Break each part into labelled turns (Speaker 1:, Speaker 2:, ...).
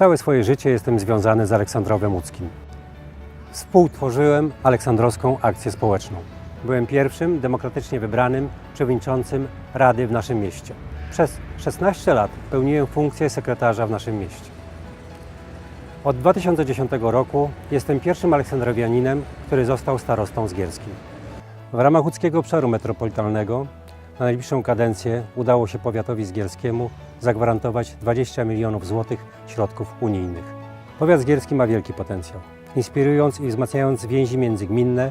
Speaker 1: Całe swoje życie jestem związany z Aleksandrowem Łódzkim. Współtworzyłem Aleksandrowską Akcję Społeczną. Byłem pierwszym demokratycznie wybranym przewodniczącym Rady w naszym mieście. Przez 16 lat pełniłem funkcję sekretarza w naszym mieście. Od 2010 roku jestem pierwszym aleksandrowianinem, który został starostą zgierskim. W ramach łódzkiego obszaru metropolitalnego na najbliższą kadencję udało się powiatowi zgierskiemu zagwarantować 20 milionów złotych środków unijnych. Powiat zgierski ma wielki potencjał. Inspirując i wzmacniając więzi międzygminne,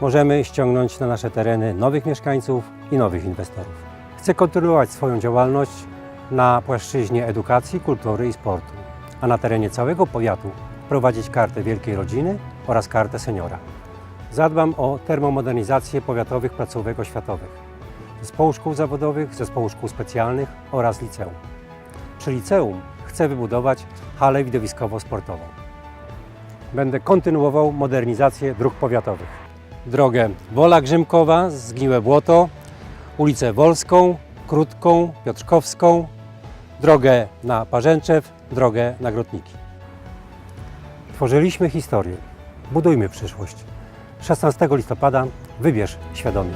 Speaker 1: możemy ściągnąć na nasze tereny nowych mieszkańców i nowych inwestorów. Chcę kontynuować swoją działalność na płaszczyźnie edukacji, kultury i sportu, a na terenie całego powiatu prowadzić kartę Wielkiej Rodziny oraz kartę Seniora. Zadbam o termomodernizację powiatowych placówek oświatowych, zespołu szkół zawodowych, zespołu szkół specjalnych oraz liceum. Przy liceum chcę wybudować halę widowiskowo-sportową. Będę kontynuował modernizację dróg powiatowych. Drogę Wola Grzymkowa, Zgniłe Błoto, ulicę Wolską, Krótką, Piotrkowską, drogę na Parzęczew, drogę na Grotniki. Tworzyliśmy historię. Budujmy przyszłość. 16 listopada wybierz świadomie.